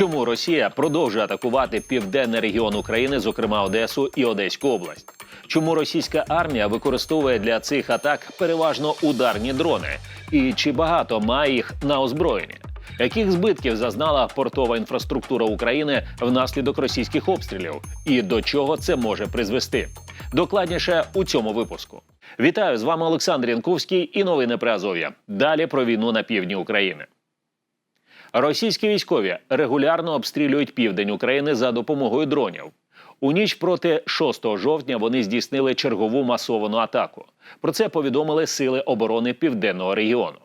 Чому Росія продовжує атакувати південний регіон України, зокрема Одесу і Одеську область? Чому російська армія використовує для цих атак переважно ударні дрони? І чи багато має їх на озброєнні? Яких збитків зазнала портова інфраструктура України внаслідок російських обстрілів? І до чого це може призвести? Докладніше у цьому випуску. Вітаю з вами Олександр Янковський і новини про Азов'я. Далі про війну на півдні України. Російські військові регулярно обстрілюють південь України за допомогою дронів. У ніч проти 6 жовтня вони здійснили чергову масовану атаку. Про це повідомили Сили оборони Південного регіону.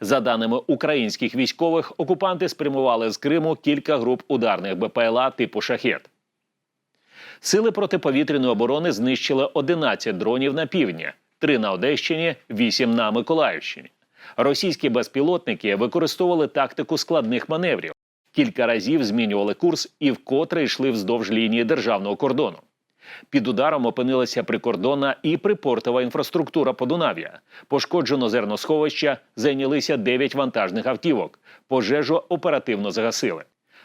За даними українських військових, окупанти спрямували з Криму кілька груп ударних БПЛА типу шахет. Сили протиповітряної оборони знищили 11 дронів на півдні, 3 на Одещині, 8 на Миколаївщині. Російські безпілотники використовували тактику складних маневрів. Кілька разів змінювали курс і вкотре йшли вздовж лінії державного кордону. Під ударом опинилася прикордонна і припортова інфраструктура Подунав'я. Пошкоджено зерносховища, зайнялися 9 вантажних автівок. Пожежу оперативно загасили.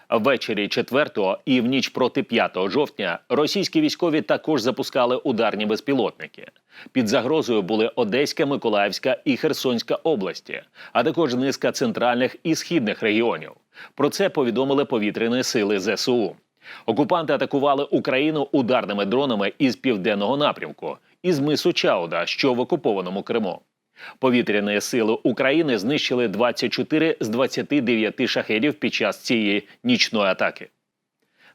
Ввечері 4 і в ніч проти 5 жовтня російські військові також запускали ударні безпілотники. Під загрозою були Одеська, Миколаївська і Херсонська області, а також низка центральних і східних регіонів. Про це повідомили повітряні сили ЗСУ. Окупанти атакували Україну ударними дронами із південного напрямку, із мису Чауда, що в окупованому Криму. Повітряні сили України знищили 24 з 29 шахедів під час цієї нічної атаки.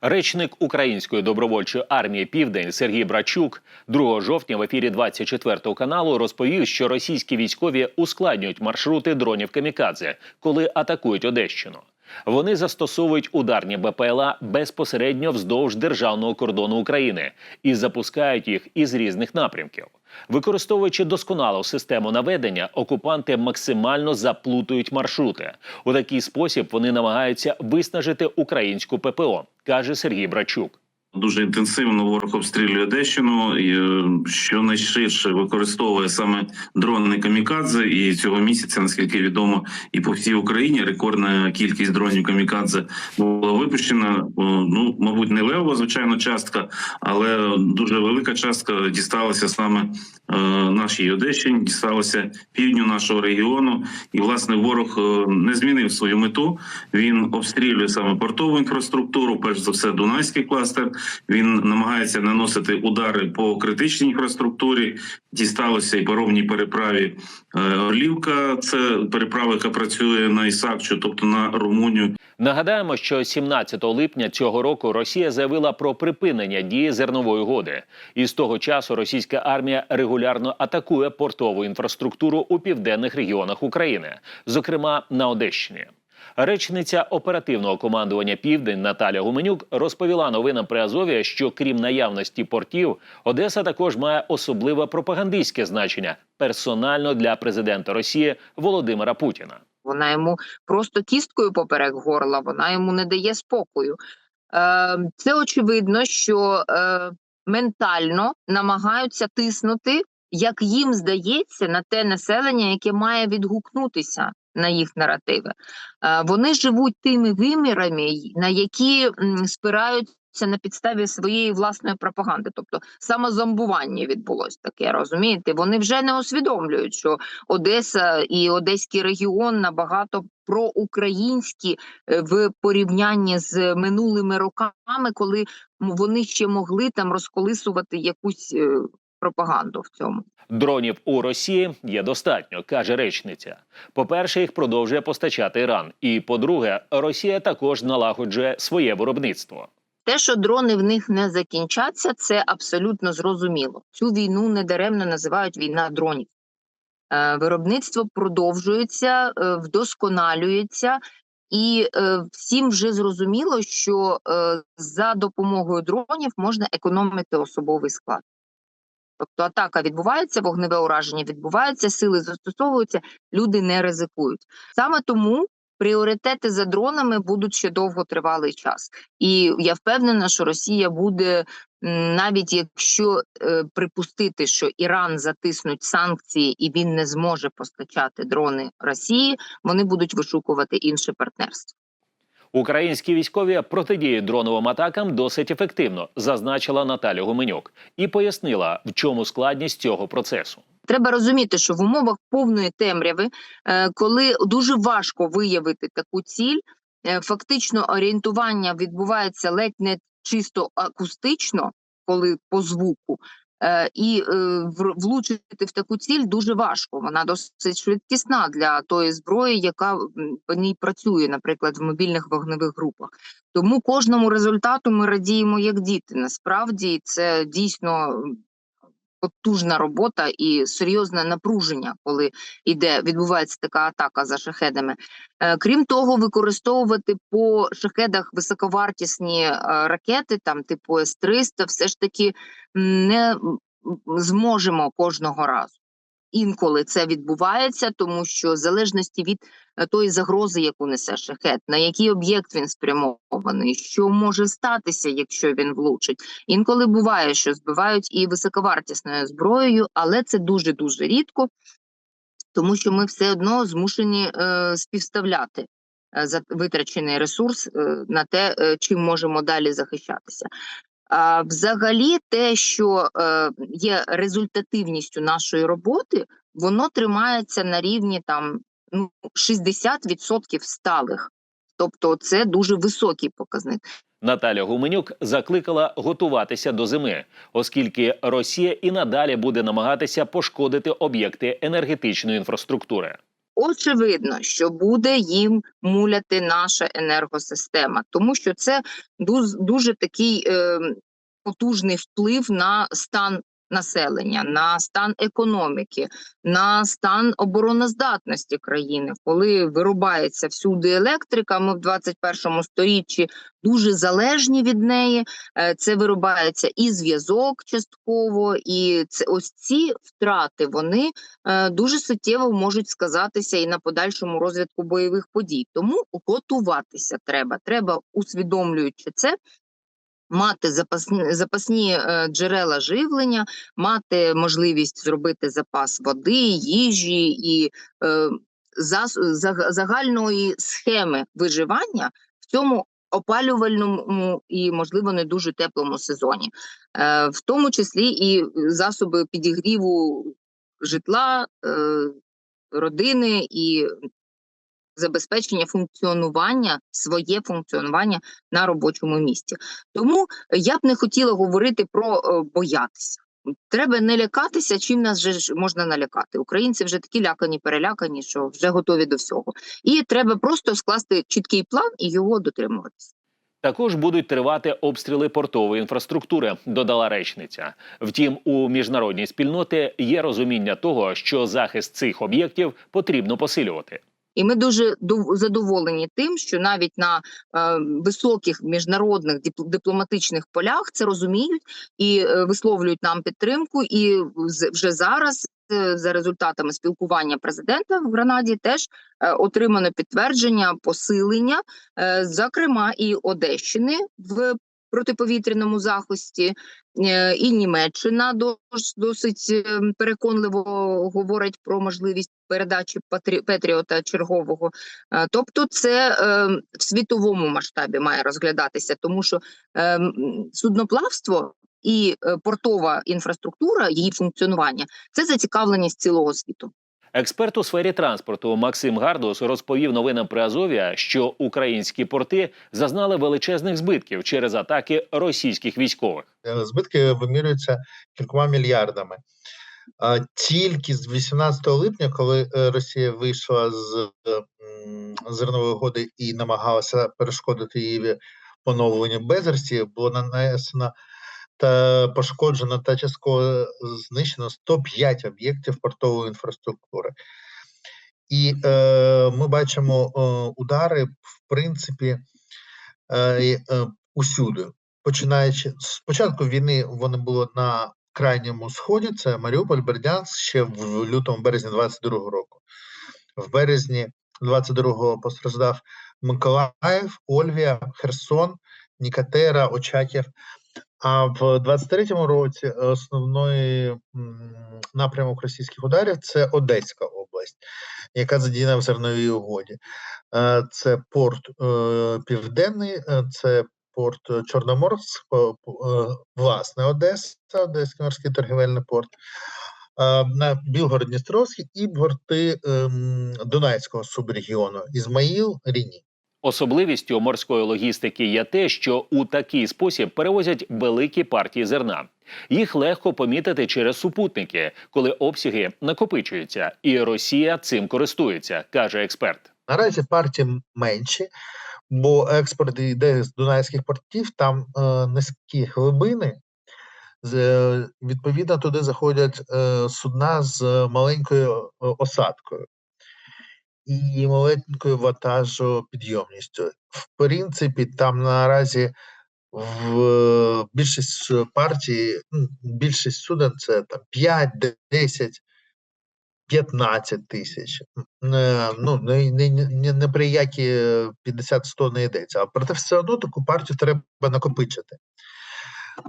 Речник Української добровольчої армії Південь Сергій Брачук 2 жовтня в ефірі 24 каналу розповів, що російські військові ускладнюють маршрути дронів камікадзе, коли атакують Одещину. Вони застосовують ударні БПЛА безпосередньо вздовж державного кордону України і запускають їх із різних напрямків. Використовуючи досконалу систему наведення, окупанти максимально заплутують маршрути. У такий спосіб вони намагаються виснажити українську ППО, каже Сергій Брачук. Дуже інтенсивно ворог обстрілює Одещину, і, е, що найширше використовує саме дрони камікадзе. І цього місяця, наскільки відомо, і по всій Україні рекордна кількість дронів камікадзе була випущена. Ну, мабуть, не левова, звичайно, частка, але дуже велика частка дісталася саме е, нашій Одещині, дісталася півдню нашого регіону. І власне ворог е, не змінив свою мету. Він обстрілює саме портову інфраструктуру, перш за все, Дунайський кластер. Він намагається наносити удари по критичній інфраструктурі. Дісталося і паромній переправі е, Орлівка. Це переправа, яка працює на Ісакчу, тобто на Румунію. Нагадаємо, що 17 липня цього року Росія заявила про припинення дії зернової угоди. І з того часу російська армія регулярно атакує портову інфраструктуру у південних регіонах України, зокрема на Одещині. Речниця оперативного командування Південь Наталя Гуменюк розповіла новинам при Азові, що крім наявності портів, Одеса також має особливе пропагандистське значення персонально для президента Росії Володимира Путіна. Вона йому просто кісткою поперек горла, вона йому не дає спокою. Е, Це очевидно, що е, ментально намагаються тиснути, як їм здається, на те населення, яке має відгукнутися на їх наративи. Е, Вони живуть тими вимірами, на які спираються на підставі своєї власної пропаганди, тобто самозомбування відбулось таке, розумієте? Вони вже не усвідомлюють, що Одеса і Одеський регіон набагато проукраїнські е, в порівнянні з минулими роками, коли вони ще могли там розколисувати якусь е, пропаганду в цьому. Дронів у Росії є достатньо, каже речниця. По-перше, їх продовжує постачати Іран. І по-друге, Росія також налагоджує своє виробництво. Те, що дрони в них не закінчаться, це абсолютно зрозуміло. Цю війну недаремно називають війна дронів. Е, Виробництво продовжується, е, вдосконалюється, і е, всім вже зрозуміло, що за допомогою дронів можна економити особовий склад. Тобто атака відбувається, вогневе ураження відбувається, сили застосовуються, люди не ризикують. Саме тому пріоритети за дронами будуть ще довготривалий час. І я впевнена, що Росія буде, навіть якщо е, припустити, що Іран затиснуть санкції і він не зможе постачати дрони Росії, вони будуть вишукувати інше партнерство. Українські військові протидіють дроновим атакам досить ефективно, зазначила Наталя Гуменюк і пояснила, в чому складність цього процесу. Треба розуміти, що в умовах повної темряви, е, коли дуже важко виявити таку ціль, е, фактично орієнтування відбувається ледь не чисто акустично, коли по звуку, і е, в- влучити в таку ціль дуже важко. Вона досить швидкісна для тої зброї, яка по ній працює, наприклад, в мобільних вогневих групах. Тому кожному результату ми радіємо як діти. Насправді це дійсно потужна робота і серйозне напруження, коли йде відбувається така атака за шахедами. Е, Крім того, використовувати по шахедах високовартісні е, ракети, там типу С-300, все ж таки не зможемо кожного разу. Інколи це відбувається, тому що в залежності від е, тої загрози, яку несе шахет, на який об'єкт він спрямований, що може статися, якщо він влучить. Інколи буває, що збивають і високовартісною зброєю, але це дуже дуже рідко, тому що ми все одно змушені е, співставляти е, витрачений ресурс е, на те, чим можемо далі захищатися. А взагалі, те, що е, є результативністю нашої роботи, воно тримається на рівні там ну 60% сталих. Тобто це дуже високий показник. Наталя Гуменюк закликала готуватися до зими, оскільки Росія і надалі буде намагатися пошкодити об'єкти енергетичної інфраструктури. Очевидно, що буде їм муляти наша енергосистема, тому що це дуже, такий е, потужний вплив на стан населення, на стан економіки, на стан обороноздатності країни. Коли вирубається всюди електрика, ми в 21 сторіччі дуже залежні від неї. Е, Це вирубається і зв'язок частково, і це ось ці втрати вони е, дуже суттєво можуть сказатися і на подальшому розвитку бойових подій. Тому готуватися треба. Треба, усвідомлюючи це, мати запасні, запасні е, джерела живлення, мати можливість зробити запас води, їжі і е, загальної схеми виживання в цьому опалювальному і, можливо, не дуже теплому сезоні, е, в тому числі і засоби підігріву житла, е, родини і забезпечення функціонування, своє функціонування на робочому місці. Тому я б не хотіла говорити про е, боятися. Треба не лякатися, чим нас вже можна налякати. Українці вже такі лякані, перелякані, що вже готові до всього. І треба просто скласти чіткий план і його дотримуватися. Також будуть тривати обстріли портової інфраструктури, додала речниця. Втім, у міжнародній спільноти є розуміння того, що захист цих об'єктів потрібно посилювати. І ми дуже дов- задоволені тим, що навіть на е, високих міжнародних дипл- дипломатичних полях це розуміють і е, висловлюють нам підтримку. І вже зараз, е, за результатами спілкування президента в Гранаді, теж е, отримано підтвердження посилення, е, зокрема і Одещини в протиповітряному захисті, е, і Німеччина досить е, переконливо говорить про можливість передачі Петріота чергового. Е, Тобто, це в світовому масштабі має розглядатися, тому що судноплавство і портова інфраструктура, її функціонування це зацікавленість цілого світу. Експерт у сфері транспорту Максим Гардус розповів новинам при Азов'я, що українські порти зазнали величезних збитків через атаки російських військових. Збитки вимірюються кількома мільярдами. Тільки з 18 липня, коли е, Росія вийшла з зернової угоди і намагалася перешкодити її поновленню без Росії, було нанесено та пошкоджено та частково знищено 105 об'єктів портової інфраструктури. І е, ми бачимо е, удари, в принципі, е, е, усюди починаючи з початку війни, вони були на крайньому сході. Це Маріуполь, Бердянськ ще в лютому березні 22-го року. В березні 22-го постраждав Миколаїв, Ольвія, Херсон, Нікатера, Очаків. А в 23-му році основний напрямок російських ударів це Одеська область. яка задіяна в зерновій угоді. Е, Це порт е, Південний, е, це порт Чорноморськ, власне, Одеса, Одеський морський торгівельний порт, на Білгород-Дністровський і порти ем, Дунайського субрегіону Ізмаїл, Ріні. Особливістю морської логістики є те, що у такий спосіб перевозять великі партії зерна. Їх легко помітити через супутники, коли обсяги накопичуються, і Росія цим користується, каже експерт. Наразі партії менші, бо експорт йде з дунайських портів, там е, низькі глибини. З, е, відповідно, туди заходять е, судна з маленькою е, осадкою і маленькою вантажопідйомністю. В принципі, там наразі в більшість партій, більшість суден це там 5, 10, 15 тисяч. Ну, не, не, не, не при які 50-100 не йдеться. А проте все одно таку партію треба накопичити.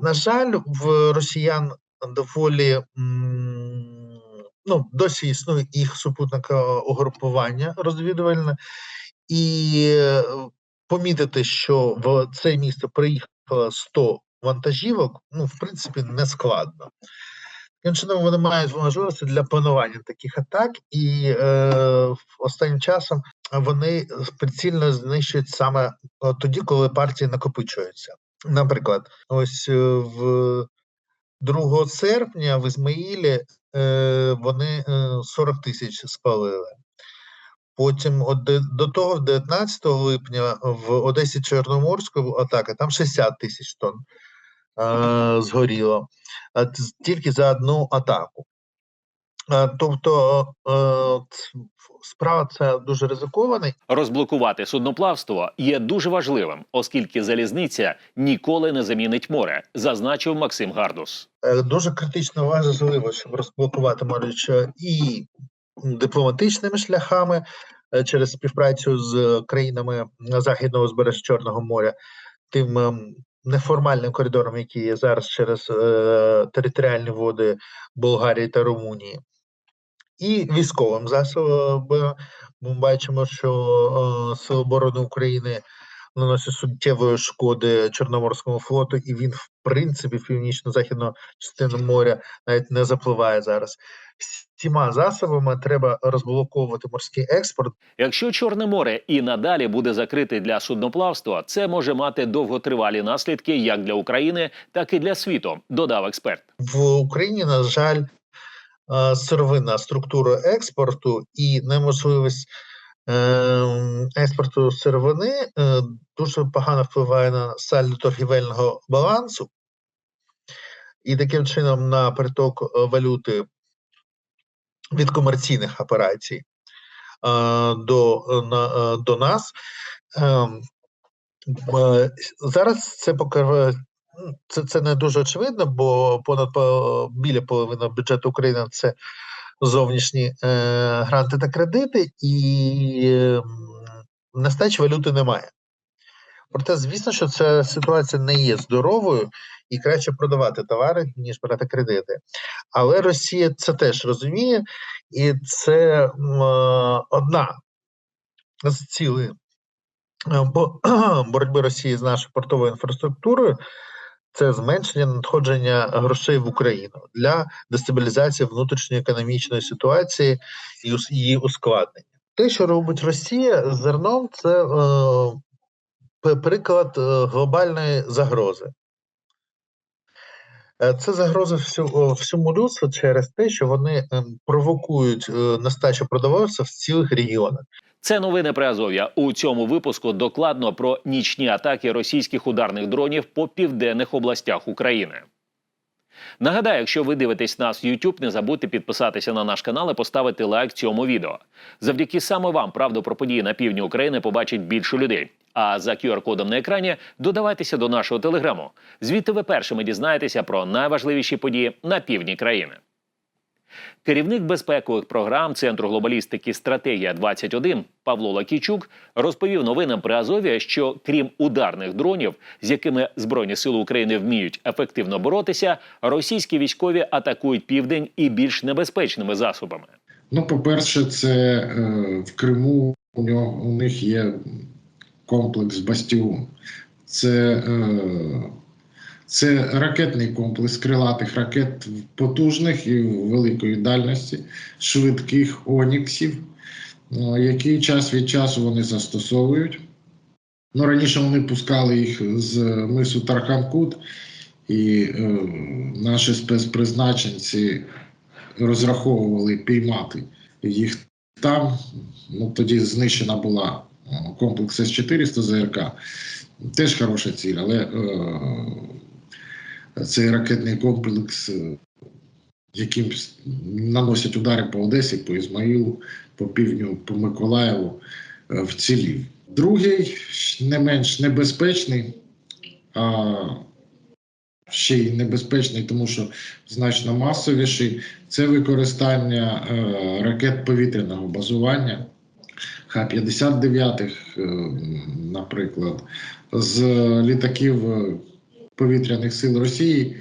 На жаль, в росіян доволі м, ну, досі існує їх супутникове угрупування розвідувальне, і е, помітити, що в це місто приїхало 100 вантажівок, ну, в принципі, не складно. Таким чином, вони мають можливості для планування таких атак, і е, останнім часом вони прицільно знищують саме е, тоді, коли партії накопичуються. Наприклад, ось е, в 2 серпня в Ізмаїлі е, вони е, 40 тисяч спалили. Потім до того, 19 липня в Одесі Чорноморську атака, там 60 тисяч тонн е, згоріло тільки за одну атаку. Е, Тобто е, справа це дуже ризикована. Розблокувати судноплавство є дуже важливим, оскільки залізниця ніколи не замінить море, зазначив Максим Гардус. Е, Дуже критично важливо, щоб розблокувати Маріч і дипломатичними шляхами через співпрацю з країнами західного узбережжя Чорного моря, тим ем, неформальним коридором, який є зараз через е, територіальні води Болгарії та Румунії. І військовим засобом ми бачимо, що е, Сили оборони України наносять суттєвої шкоди Чорноморському флоту, і він, в принципі, в північно-західну частину моря навіть не запливає зараз. Всіма засобами треба розблоковувати морський експорт. Якщо Чорне море і надалі буде закрите для судноплавства, це може мати довготривалі наслідки як для України, так і для світу, додав експерт. В Україні, на жаль, сировинна структура експорту і неможливість ем, експорту сировини е, дуже погано впливає на сальдо торгівельного балансу, і таким чином на приток е, валюти від комерційних операцій е, до, е, е, до нас. Ем, е, Зараз це це, це не дуже очевидно, бо понад по- біля половини бюджету України це зовнішні е, гранти та кредити, і е, нестачі валюти немає. Проте, звісно, що ця ситуація не є здоровою і краще продавати товари, ніж брати кредити. Але Росія це теж розуміє, і це е, одна з цілей е, боротьби Росії з нашою портовою інфраструктурою це зменшення надходження грошей в Україну для дестабілізації внутрішньої економічної ситуації і її ускладнення. Те, що робить Росія з зерном, це е, приклад е, глобальної загрози. Е, Це загроза всьому людству через те, що вони ем, провокують е, нестачу продовольства в цілих регіонах. Це новини про Азов'я. У цьому випуску докладно про нічні атаки російських ударних дронів по південних областях України. Нагадаю, якщо ви дивитесь нас в YouTube, не забудьте підписатися на наш канал і поставити лайк цьому відео. Завдяки саме вам правду про події на півдні України побачить більше людей. А за QR-кодом на екрані додавайтеся до нашого телеграму. Звідти ви першими дізнаєтеся про найважливіші події на півдні країни. Керівник безпекових програм Центру глобалістики Стратегія 21 Павло Лакійчук розповів новинам при Азові, що крім ударних дронів, з якими Збройні сили України вміють ефективно боротися, російські військові атакують південь і більш небезпечними засобами. Ну, по-перше, це е, в Криму у нього у них є комплекс Бастіон. Це, е, це ракетний комплекс крилатих ракет потужних і великої дальності, швидких оніксів, е, які час від часу вони застосовують. Ну, раніше вони пускали їх з мису Тарханкут, і е, наші спецпризначенці розраховували піймати їх там. Ну, тоді знищена була е, комплекс С-400 ЗРК. Теж хороша ціль, але е, цей ракетний комплекс, е, яким наносять удари по Одесі, по Ізмаїлу, по півдню, по Миколаєву, е, вцілів. Другий, не менш небезпечний, а ще й небезпечний, тому що значно масовіший, це використання е, ракет повітряного базування Х-59, е, наприклад, з літаків повітряних сил Росії,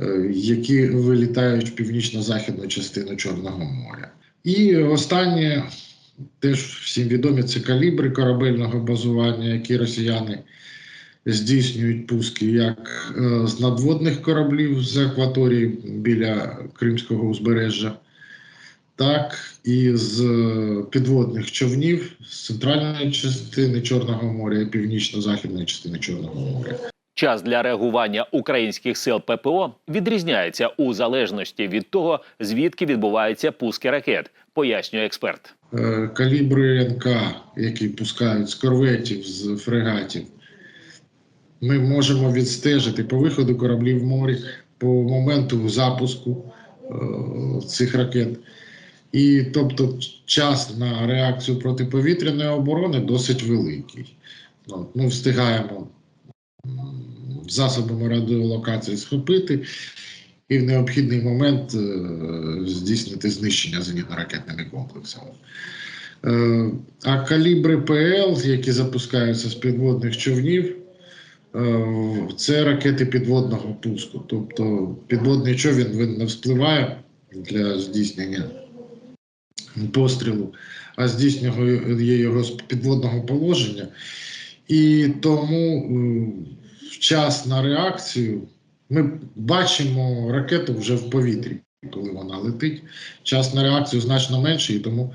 е, які вилітають в північно-західну частину Чорного моря. І останнє, теж всім відомі, це калібри корабельного базування, які росіяни здійснюють пуски як е, з надводних кораблів з акваторії біля Кримського узбережжя, так і з е, підводних човнів з центральної частини Чорного моря і північно-західної частини Чорного моря. Час для реагування українських сил ППО відрізняється у залежності від того, звідки відбуваються пуски ракет, пояснює експерт. Е, Калібри НК, які пускають з корветів, з фрегатів, ми можемо відстежити по виходу кораблів в морі, по моменту запуску е, цих ракет. І тобто час на реакцію протиповітряної оборони досить великий. От, ми встигаємо засобами радіолокації схопити і в необхідний момент е, здійснити знищення зенітно-ракетними комплексами. Е, а калібри ПЛ, які запускаються з підводних човнів, е, це ракети підводного пуску. Тобто підводний човен він не вспливає для здійснення пострілу, а здійснює його з підводного положення. І тому е, час на реакцію ми бачимо ракету вже в повітрі, коли вона летить. Час на реакцію значно менший, і тому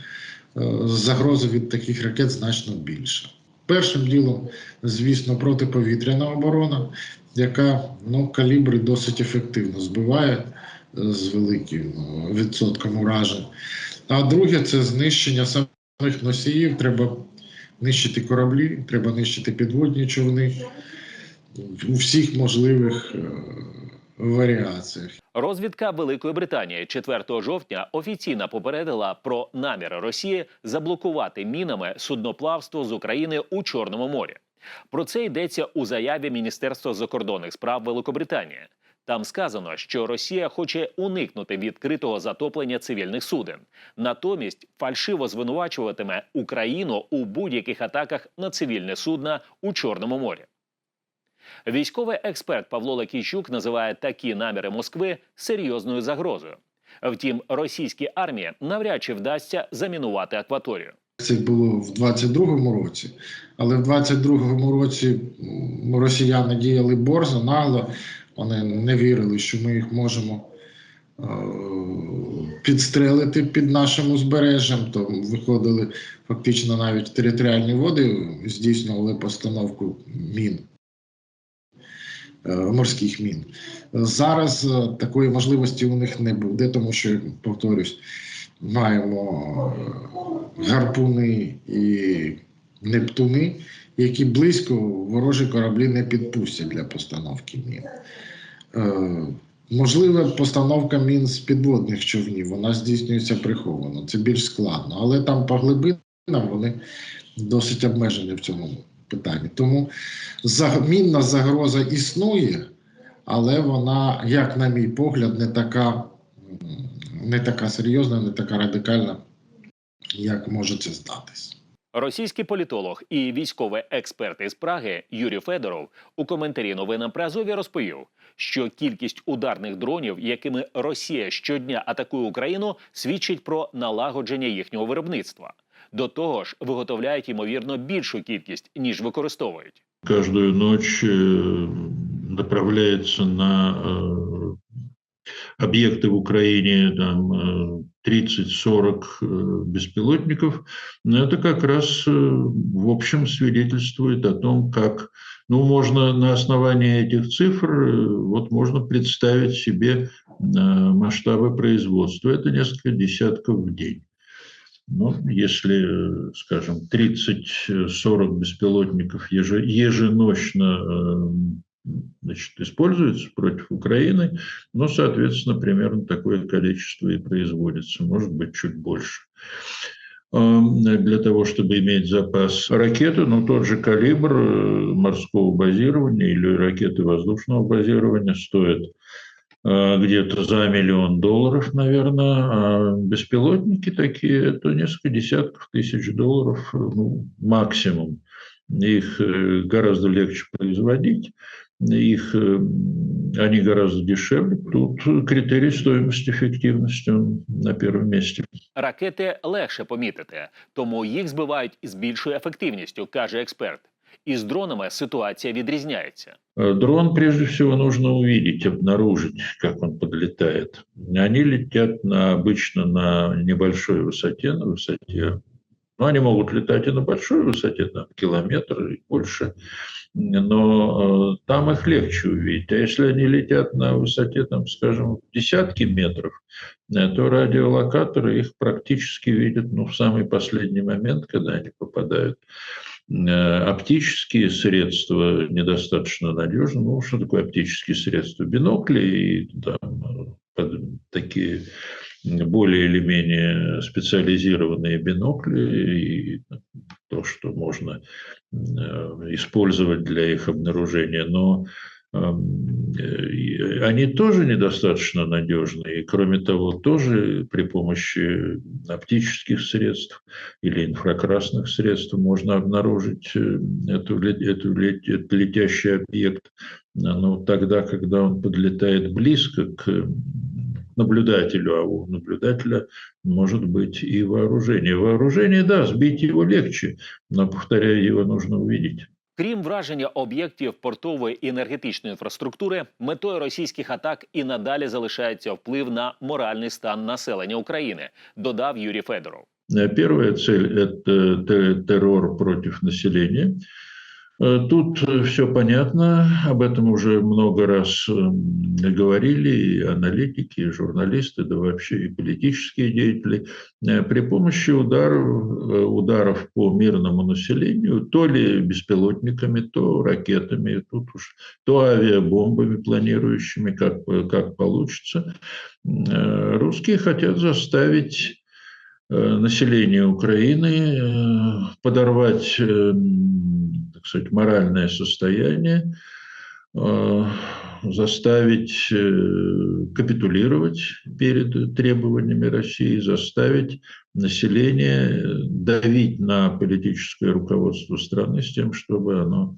е, загроза від таких ракет значно більша. Першим ділом, звісно, протиповітряна оборона, яка ну, калібри досить ефективно збиває е, з великим е, відсотком уражень. А друге це знищення самих носіїв. Треба нищити кораблі, треба нищити підводні човни у всіх можливих е, варіаціях. Розвідка Великої Британії 4 жовтня офіційно попередила про наміри Росії заблокувати мінами судноплавство з України у Чорному морі. Про це йдеться у заяві Міністерства закордонних справ Великобританії. Там сказано, що Росія хоче уникнути відкритого затоплення цивільних суден, натомість фальшиво звинувачуватиме Україну у будь-яких атаках на цивільне судна у Чорному морі. Військовий експерт Павло Лакійчук називає такі наміри Москви серйозною загрозою. Втім, російській армії навряд чи вдасться замінувати акваторію. Це було в 22-му році, але в 22-му році росіяни діяли борзо, нагло. Вони не вірили, що ми їх можемо е, підстрелити під нашим узбережжям. То виходили фактично навіть територіальні води, здійснювали постановку мін. Е, Морських мін зараз е, такої можливості у них не буде, тому що повторюсь, маємо е, гарпуни і нептуни, які близько ворожі кораблі не підпустять для постановки мін. Можливо, постановка мін з підводних човнів, вона здійснюється приховано. Це більш складно, але там по глибинам вони досить обмежені в цьому питанні. Тому мінна загроза існує, але вона, як на мій погляд, не така, не така серйозна, не така радикальна, як може це здатись. Російський політолог і військовий експерт із Праги Юрій Федоров у коментарі новинам при Азові розповів, що кількість ударних дронів, якими Росія щодня атакує Україну, свідчить про налагодження їхнього виробництва. До того ж, виготовляють ймовірно більшу кількість ніж використовують. каждую ночь э, направляется на э, объекты в Украине там, э, 30-40 э, беспилотников. Но Это как раз, э, в общем, свидетельствует о том, как, ну, можно на основании этих цифр, э, вот можно представить себе э, масштабы производства. Это несколько десятков в день. Ну, если, скажем, 30-40 беспилотников еже- еженочно э, значит, используется против Украины, ну, соответственно, примерно такое количество и производится, может быть, чуть больше. Э, Для того, чтобы иметь запас ракеты, ну, тот же калибр э, морского базирования или ракеты воздушного базирования стоит где-то за миллион долларов, наверное, а беспилотники такие, это несколько десятков тысяч долларов, э, ну, максимум. Их э, гораздо легче производить, их, э, они гораздо дешевле. Тут критерий стоимости эффективности он на первом месте. Ракети легше помітити, тому їх збивають з більшою ефективністю, каже експерт. Із дронами ситуація відрізняється. Э, Дрон прежде всего нужно увидеть, обнаружить, как он подлетает. Они летят на, обычно на небольшой высоте, на высоте. Ну, они могут летать и на большой высоте, на километр и больше, но э, там их легче увидеть. А если они летят на высоте, там, скажем, десятки метров, э, то радиолокаторы их практически видят ну, в самый последний момент, когда они попадают Э, оптические средства недостаточно надежны. Ну, что такое оптические средства? Бинокли и там, э, такие более или менее специализированные бинокли и то, что можно э, использовать для их обнаружения. Но э, они тоже недостаточно надежны. И, кроме того, тоже при помощи оптических средств или инфракрасных средств можно обнаружить э, эту, эту, летящий объект. Но тогда, когда он подлетает близко к м, наблюдателю, а у наблюдателя может быть и вооружение. Вооружение, да, сбить его легче, но, повторяю, его нужно увидеть. Крім враження об'єктів портової і енергетичної інфраструктури, метою російських атак і надалі залишається вплив на моральний стан населення України, додав Юрій Федоров. Э, Первая цель – это террор против населения. Э, Тут все понятно, об этом уже много раз м, говорили и аналитики, и журналисты, да вообще и политические деятели. Э, При помощи ударов, э, ударов по мирному населению, то ли беспилотниками, то ракетами, тут уж, то авиабомбами планирующими, как, как получится, э, русские хотят заставить э, населения Украины, э, подорвать, э, м, так сказать, моральное состояние, э, заставить э, капитулировать перед требованиями России, заставить население давить на политическое руководство страны с тем, чтобы оно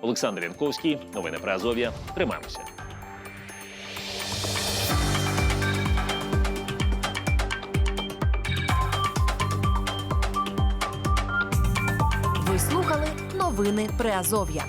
Олександр Янковський, новини про Азов'я. Тримаємося. Ви слухали новини Приазов'я.